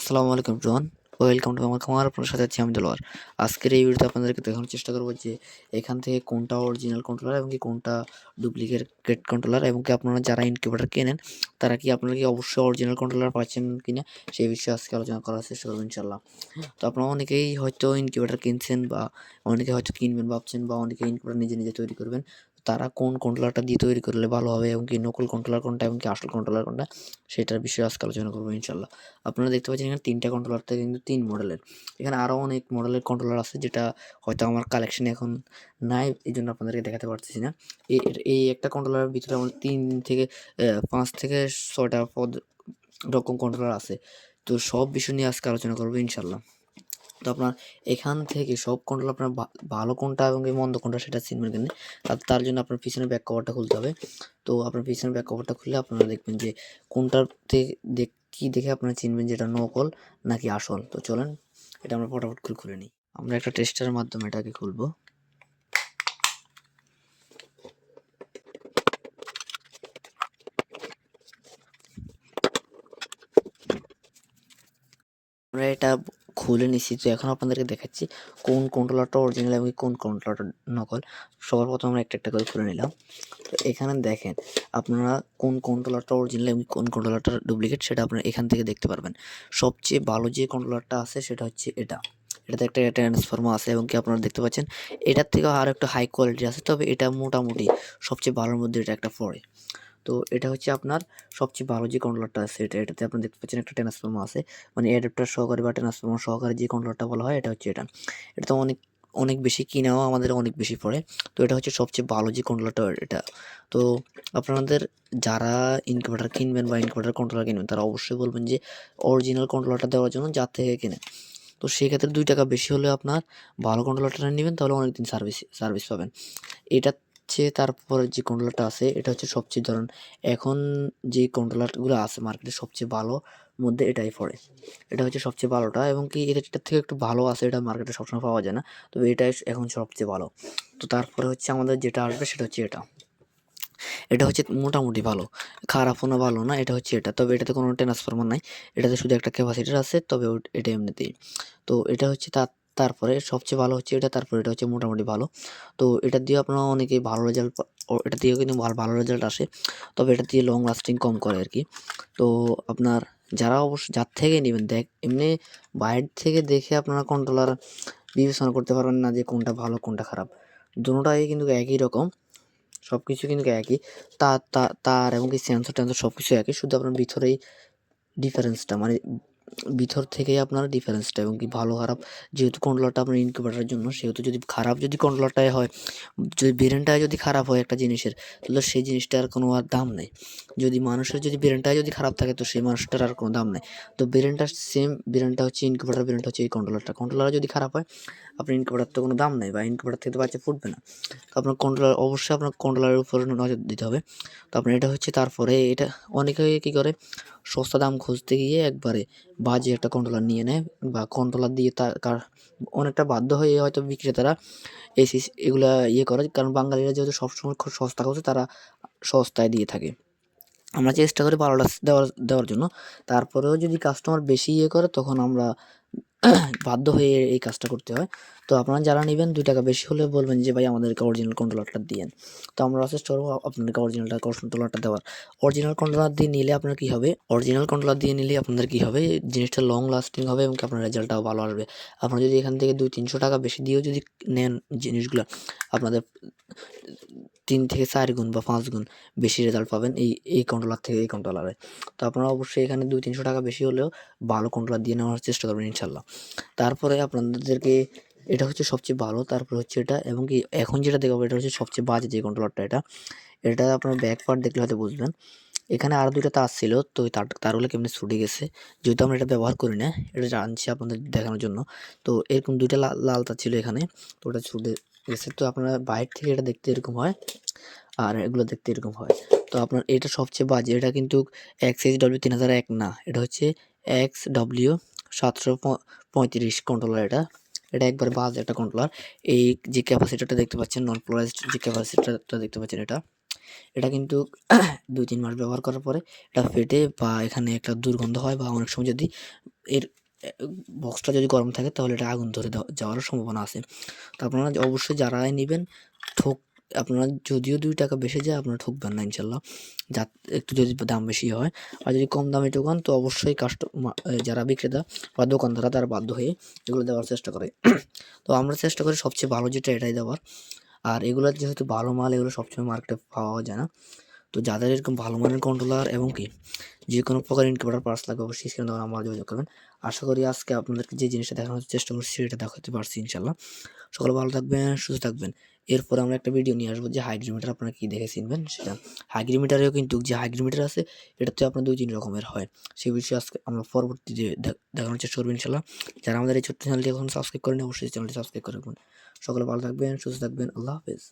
আসসালামু আলাইকুম Rohan welcome to আমার খামার আপনার সাথে আছি আমি দেলোয়ার। আজকের এই ভিডিওতে আপনাদেরকে দেখানোর চেষ্টা করব যে এখান থেকে কোনটা অরিজিনাল কন্ট্রোলার এবং কি কোনটা ডুপ্লিকেট গেট কন্ট্রোলার এবং কি আপনারা যারা ইনকিউবেটার কেনেন, তারা কি আপনারা কি অবশ্যই অরিজিনাল কন্ট্রোলার পাচ্ছেন কিনা, সেই বিষয়ে আজকে আলোচনা করার চেষ্টা করব ইনশাল্লাহ তো আপনারা অনেকেই হয়তো ইনকিউবেটার কিনছেন বা অনেকে হয়তো কিনবেন, ভাবছেন বা অনেকে ইনকিউবেটার নিজে নিজে তৈরি করবেন। তারা কোন কন্ট্রোলারটা দিয়ে তৈরি করলে ভালো হবে এবং কি নকল কন্ট্রোলার কোনটা এবং কি আসল কন্ট্রোলার কোনটা, সেটার বিষয়ে আজকে আলোচনা করব ইনশাল্লাহ আপনারা দেখতে পাচ্ছেন এখানে তিনটা কন্ট্রোলার থেকে কিন্তু তিন মডেলের এখানে আরও অনেক মডেলের কন্ট্রোলার আছে যেটা হয়তো আমার কালেকশনে এখন নাই এই জন্য আপনাদেরকে দেখাতে পারতেছি না। এই একটা কন্ট্রোলারের ভিতরে আমাদের তিন থেকে পাঁচ থেকে ছয়টা পদ রকম কন্ট্রোলার আছে। তো সব বিষয় নিয়ে আজকে আলোচনা করব ইনশাল্লাহ তো আপনার এখান থেকে সব কন্ট্রোল আপনার ভালো কোনটা এবং মন্দ কোনটা সেটা চিনবেন কেন? তার জন্য আপনার পিছনে ব্যাক কভারটা খুলতে হবে। তো আপনার পিছনে ব্যাক কভারটা খুললে আপনারা দেখবেন যে কোনটার দেখ, কী দেখে আপনারা চিনবেন যে এটা নকল নাকি আসল। তো চলেন, এটা আমরা ফটাফট করে খুলে নিই। আমরা একটা টেস্টারের মাধ্যমে এটাকে খুলবো। আমরা এটা খুলে নিচ্ছি তো এখন আপনাদেরকে দেখাচ্ছি কোন কন্ট্রোলারটা অরিজিনাল এবং কোন কন্ট্রোলারটা নকল। সবার প্রথমে আমরা একটা একটা করে খুলে নিলাম। তো এখানে দেখেন, আপনারা কোন কন্ট্রোলারটা অরিজিনাল এবং কোন কন্ট্রোলারটা ডুপ্লিকেট সেটা আপনারা এখান থেকে দেখতে পারবেন। সবচেয়ে ভালো যে কন্ট্রোলারটা আছে সেটা হচ্ছে এটা। এটাতে একটা ট্রান্সফর্মার আছে এবং কি আপনারা দেখতে পাচ্ছেন, এটার থেকেও আরও একটু হাই কোয়ালিটি আছে। তবে এটা মোটামুটি সবচেয়ে ভালোর মধ্যে এটা একটা পড়ে। তো এটা হচ্ছে আপনার সবচেয়ে ভালো যে কন্ট্রোলারটা আছে, এটা, এটাতে আপনি দেখতে পাচ্ছেন একটা ট্রান্সফর্মার আছে। মানে অ্যাডাপ্টার সহকারে বা ট্রান্সফর্মার সহকারে যে কন্ট্রোলারটা বলা হয়, এটা হচ্ছে এটা। এটা তো অনেক অনেক বেশি কিনাও আমাদের অনেক বেশি পড়ে। তো এটা হচ্ছে সবচেয়ে ভালো যে কন্ট্রোলারটা এটা। তো আপনাদের যারা ইনভার্টার কিনবেন বা ইনভার্টার কন্ট্রোলার কিনবেন, তারা অবশ্যই বলবেন যে অরিজিনাল কন্ট্রোলারটা দেওয়ার জন্য যার থেকে কেনেন তো সেক্ষেত্রে দুই টাকা বেশি হলে আপনার ভালো কন্ট্রোলারটা নেবেন, তাহলে অনেকদিন সার্ভিস সার্ভিস পাবেন। এটা চেয়ে তারপরে যে কন্ট্রোলারটা আছে, এটা হচ্ছে সবচেয়ে ধরুন, এখন যে কন্ট্রোলারগুলো আছে মার্কেটে সবচেয়ে ভালো মধ্যে এটাই পড়ে। এটা হচ্ছে সবচেয়ে ভালোটা এবং কি এটার থেকে একটু ভালো আছে, এটা মার্কেটে সবসময় পাওয়া যায় না, তবে এটাই এখন সবচেয়ে ভালো। তো তারপরে হচ্ছে আমাদের যেটা আসবে সেটা হচ্ছে এটা। এটা হচ্ছে মোটামুটি ভালো খারাপও না ভালো না, এটা হচ্ছে এটা, তবে এটাতে কোনো ট্রান্সফরমার নাই, এটাতে শুধু একটা ক্যাপাসিটার আছে, তবে এটা এমনিতেই। তো এটা হচ্ছে তার তারপরে সবচেয়ে ভালো হচ্ছে এটা, তারপরে এটা হচ্ছে মোটামুটি ভালো। তো এটা দিয়ে আপনারা অনেকেই ভালো রেজাল্ট এটা দিয়েও কিন্তু ভালো ভালো রেজাল্ট আসে, তবে এটা দিয়ে লং লাস্টিং কম করে আর কি। তো আপনার যারা অবশ্য, যার থেকে নেবেন, দেখ, এমনি বাইরে থেকে দেখে আপনারা কন্ট্রোলার বিবেচনা করতে পারবেন না যে কোনটা ভালো, কোনটা খারাপ। দুটোটাই কিন্তু একই রকম সব কিছু কিন্তু একই। তার তার এবং কি সেন্সর টেন্সর সব কিছু একই, শুধু আপনার ভিতরেই ডিফারেন্সটা মানে ভিতর থেকেই আপনার ডিফারেন্সটা এবং কি ভালো, খারাপ, যেহেতু কন্ট্রোলারটা আপনার ইনকিউবেটারের জন্য, সেহেতু যদি খারাপ যদি কন্ট্রোলারটাই হয়, যদি ব্রেনটাই যদি খারাপ হয় একটা জিনিসের, তাহলে সেই জিনিসটার কোনো আর দাম নেই। যদি মানুষের যদি ব্রেনটাই যদি খারাপ থাকে, তো সেই মানুষটার আর কোনো দাম নেই। তো ব্রেনটার সেম ব্রেনটা হচ্ছে ইনকিউবেটার ব্রেনটা হচ্ছে এই কন্ট্রোলারটা কন্ট্রোলার যদি খারাপ হয়, আপনার ইনকিউবেটার তো কোনো দাম নেই বা ইনকিউবেটার থেকে তো বাচ্চা ফুটবে না। তো আপনার কন্ট্রোলার অবশ্যই আপনার কন্ট্রোলারের উপরে নজর দিতে হবে। তো আপনার এটা হচ্ছে তারপরে, এটা অনেকে কী করে, সস্তা দাম খুঁজতে গিয়ে একবারে বাজে একটা কন্ট্রোলার নিয়ে নেয় বা কন্ট্রোলার দিয়ে তার অনেকটা বাধ্য হয়ে হয়তো বিক্রেতারা এসি এগুলা ইয়ে করে। কারণ বাঙালিরা যেহেতু সবসময় খুব সস্তা করছে তারা সস্তায় দিয়ে থাকে। আমরা চেষ্টা করি বারোটা দেওয়ার দেওয়ার জন্য। তারপরেও যদি কাস্টমার বেশি ইয়ে করে, তখন আমরা বাধ্য হয়ে এই কাজটা করতে হয়। তো আপনারা যারা নেবেন, দুই টাকা বেশি হলে বলবেন যে, ভাই, আমাদেরকে অরিজিনাল কন্ট্রোলারটা দিয়েন। তো আমরা চেষ্টা করব আপনাদেরকে অরিজিনালটা কন্ট্রোলারটা দেওয়ার। অরিজিনাল কন্ট্রোলার দিয়ে নিলে আপনার কী হবে? অরিজিনাল কন্ট্রোলার দিয়ে নিলে আপনাদের কী হবে? জিনিসটা লং লাস্টিং হবে এবং আপনার রেজাল্টটাও ভালো আসবে। আপনারা যদি এখান থেকে দুই, তিনশো টাকা বেশি দিয়েও যদি নেন জিনিসগুলো, আপনাদের তিন থেকে চার গুণ বা পাঁচ গুণ বেশি রেজাল্ট পাবেন এই এই কন্ট্রোলার থেকে এই কন্ট্রোলারে তো আপনারা অবশ্যই এখানে দুই, তিনশো টাকা বেশি হলেও ভালো কন্ট্রোলার দিয়ে নেওয়ার চেষ্টা করবেন ইনশাল্লাহ তারপরে আপনাদেরকে এটা হচ্ছে সবচেয়ে ভালো, তারপর হচ্ছে এটা, এবং কি এখন যেটা দেখাবো এটা হচ্ছে সবচেয়ে বাজে যে কন্ট্রোলারটা এটা। এটা আপনার ব্যাক পার্ট দেখলে হয়তো বুঝবেন। এখানে আরও দুইটা তার ছিল, তো ওই তার তারগুলো কেমনি ছুটে গেছে। যেহেতু আমরা এটা ব্যবহার করি না, এটা আনছি আপনাদের দেখানোর জন্য। তো এরকম দুইটা লাল তার ছিল এখানে, তো ওটা ছুটে গেছে। তো আপনারা বাইরে থেকে এটা দেখতে এরকম হয়, আর এগুলো দেখতে এরকম হয়। তো আপনার এটা সবচেয়ে বাজে, এটা কিন্তু এক্স এইচ ডব্লিউ তিন হাজার এক না, এটা হচ্ছে এক্স ডব্লিউ সাতশো পঁয়ত্রিশ কন্ট্রোলার এটা। এটা একবার বাজে একটা কন্ট্রোলার এই যে ক্যাপাসিটারটা দেখতে পাচ্ছেন নন পোলারাইজড যে ক্যাপাসিটারটা দেখতে পাচ্ছেন এটা এটা কিন্তু দুই, তিন মাস ব্যবহার করার পরে এটা ফেটে বা এখানে একটা দুর্গন্ধ হয় বা অনেক সময় যদি এর বক্সটা যদি গরম থাকে তাহলে এটা আগুন ধরে যাওয়ার সম্ভাবনা আছে। তো আপনারা অবশ্যই যারাই নেবেন ঠক আপনারা যদিও দুই টাকা বেশি যায় আপনারা ঠকবেন না ইনশাল্লাহ। যা, একটু যদি দাম বেশি হয়, আর যদি কম দামে ঠকান, তো অবশ্যই কাস্টমার যারা বিক্রেতা বা দোকানদাররা তারা বাধ্য হয়ে এগুলো দেওয়ার চেষ্টা করে। তো আমরা চেষ্টা করি সবচেয়ে ভালো যেটা এটাই দেওয়ার। আর এগুলো যেহেতু ভালো মাল, এগুলো সবসময় মার্কেটে পাওয়া যায় না। তো যাদের এরকম ভালো মানের কন্ট্রোলার এবং কি যে কোনো প্রকার ইনকিউবেটার পার্স লাগবে, অবশ্যই স্ক্রিনে দেওয়া আমার যোগাযোগ করবেন। আশা করি আজকে আপনাদেরকে যে জিনিসটা দেখানোর চেষ্টা করছি, সেটা দেখাতে পারছি ইনশাল্লাহ। সকলে ভালো থাকবেন, সুস্থ থাকবেন। এরপরে আমরা একটা ভিডিও নিয়ে আসব যে হাইগ্রিমিটার আপনারা কী দেখে চিনবেন সেটা। হাইগ্রিমিটারেও কিন্তু যে হাইগ্রিমিটার আছে, এটাতে আপনার দুই তিন রকমের হয়। সেই বিষয়ে আজকে আমরা পরবর্তী যে দেখানোর চেষ্টা করব ইনশাল্লাহ যারা আমাদের এই ছোট্ট চ্যানেলটি এখন সাবস্ক্রাইব করেন অবশ্যই চ্যানেলটি সাবস্ক্রাইব করে রাখবেন। সকলে ভালো থাকবেন, সুস্থ থাকবেন। আল্লাহ হাফেজ।